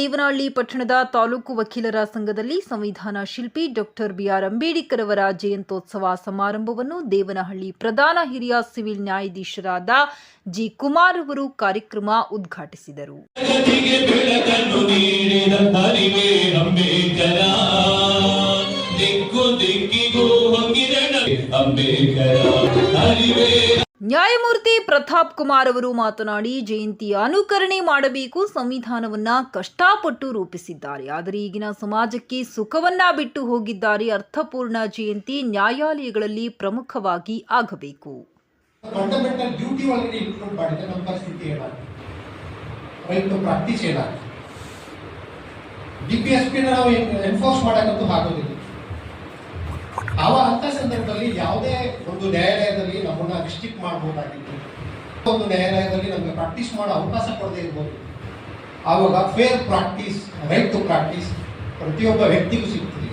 ದೇವನಹಳ್ಳಿ ಪಟ್ಟಣದ ತಾಲೂಕು ವಕೀಲರ ಸಂಘದಲ್ಲಿ ಸಂವಿಧಾನ ಶಿಲ್ಪಿ ಡಾಕ್ಟರ್ ಬಿಆರ್ ಅಂಬೇಡ್ಕರ್ ಅವರ ಜಯಂತ್ಯೋತ್ಸವ ಸಮಾರಂಭವನ್ನು ದೇವನಹಳ್ಳಿ ಪ್ರಧಾನ ಹಿರಿಯ ಸಿವಿಲ್ ನ್ಯಾಯಾಧೀಶರಾದ ಜಿ ಕುಮಾರ್ ಅವರು ಕಾರ್ಯಕ್ರಮ ಉದ್ಘಾಟಿಸಿದರು. ನ್ಯಾಯಮೂರ್ತಿ ಪ್ರತಾಪ್ ಕುಮಾರ್ ಅವರು ಮಾತನಾಡಿ ಜಯಂತಿಯ ಅನುಕರಣೆ ಮಾಡಬೇಕು, ಸಂವಿಧಾನವನ್ನ ಕಷ್ಟಪಟ್ಟು ರೂಪಿಸಿದ್ದಾರೆ. ಆದರೆ ಈಗಿನ ಸಮಾಜಕ್ಕೆ ಸುಖವನ್ನ ಬಿಟ್ಟು ಹೋಗಿದ್ದಾರೆ. ಅರ್ಥಪೂರ್ಣ ಜಯಂತಿ ನ್ಯಾಯಾಲಯಗಳಲ್ಲಿ ಪ್ರಮುಖವಾಗಿ ಆಗಬೇಕು. ಯಾವುದೇ ಒಂದು ನ್ಯಾಯಾಲಯದಲ್ಲಿ ನಮ್ಮನ್ನ ಮಾಡ್ಬೋದಾಗಿತ್ತು. ಒಂದು ನ್ಯಾಯಾಲಯದಲ್ಲಿ ನಮಗೆ ಪ್ರಾಕ್ಟೀಸ್ ಮಾಡೋ ಅವಕಾಶ ಕೊಡದೇ ಇರ್ಬೋದು. ಆವಾಗ fair practice right to practice ಪ್ರತಿಯೊಬ್ಬ ವ್ಯಕ್ತಿಗೂ ಸಿಗ್ತದೆ.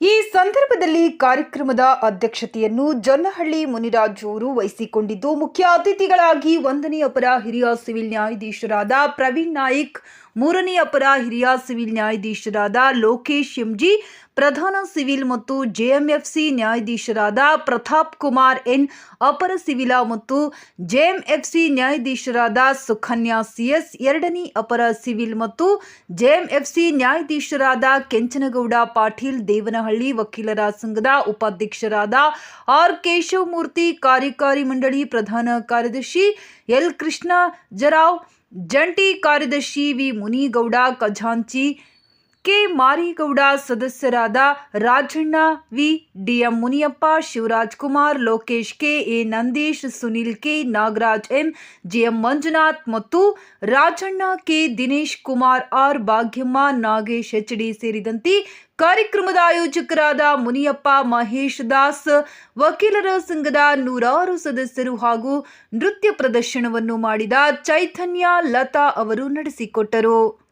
ಈ ಸಂದರ್ಭದಲ್ಲಿ ಕಾರ್ಯಕ್ರಮದ ಅಧ್ಯಕ್ಷತೆಯನ್ನು ಜೊನ್ನಹಳ್ಳಿ ಮುನಿರಾಜ್ ಅವರು ವಹಿಸಿಕೊಂಡಿದ್ದು ಮುಖ್ಯ ಅತಿಥಿಗಳಾಗಿ ಒಂದನೇ ಅಪರ ಹಿರಿಯ ಸಿವಿಲ್ ನ್ಯಾಯಾಧೀಶರಾದ ಪ್ರವೀಣ್ ನಾಯ್ಕ್ ಮೂರನೇ ಅಪರ ಹಿರಿಯ ಸಿವಿಲ್ ನ್ಯಾಯಾಧೀಶರಾದ ಲೋಕೇಶ್ ಎಂಜಿ, ಪ್ರಧಾನ ಸಿವಿಲ್ ಮತ್ತು ಜೆಎಂಎಫ್ಸಿ ನ್ಯಾಯಾಧೀಶರಾದ ಪ್ರತಾಪ್ ಕುಮಾರ್ ಎನ್, ಅಪರ ಸಿವಿಲ ಮತ್ತು ಜೆಎಂಎಫ್ಸಿ ನ್ಯಾಯಾಧೀಶರಾದ ಸುಕನ್ಯಾ ಸಿಎಸ್, ಎರಡನೇ ಅಪರ ಸಿವಿಲ್ ಮತ್ತು ಜೆಎಂಎಫ್ಸಿ ನ್ಯಾಯಾಧೀಶರಾದ ಕೆಂಚನಗೌಡ ಪಾಟೀಲ್, ದೇವನಹಳ್ಳಿ ವಕೀಲರ ಸಂಘದ ಉಪಾಧ್ಯಕ್ಷರಾದ ಆರ್ ಕೇಶವಮೂರ್ತಿ ಕಾರ್ಯಕಾರಿ ಮಂಡಳಿ ಪ್ರಧಾನ ಕಾರ್ಯದರ್ಶಿ ಎಲ್. ಕೃಷ್ಣ ಜರಾವ್ ಜಂಟಿ ಕಾರ್ಯದರ್ಶಿ ವಿ ಮುನಿಗೌಡ ಖಜಾಂಚಿ ಕೆ ಮಾರಿಗೌಡ ಸದಸ್ಯರಾದ Rajanna V DM Muniyappa, Shivaraj Kumar, Lokesh K, A Nandish, Sunil K, Nagaraj M, GM Manjunath ಮತ್ತು Rajanna K Dinesh Kumar, R Bhagyamma, Nagesh H D ಸೇರಿದಂತೆ ಕಾರ್ಯಕ್ರಮದ ಆಯೋಜಕರಾದ ಮುನಿಯಪ್ಪ, ಮಹೇಶ್ ದಾಸ್, ವಕೀಲರ ಸಂಘದ ನೂರಾರು ಸದಸ್ಯರು ಹಾಗೂ ನೃತ್ಯ ಪ್ರದರ್ಶನವನ್ನು ಮಾಡಿದ ಚೈತನ್ಯ ಲತಾ ಅವರು ನಡೆಸಿಕೊಟ್ಟರು.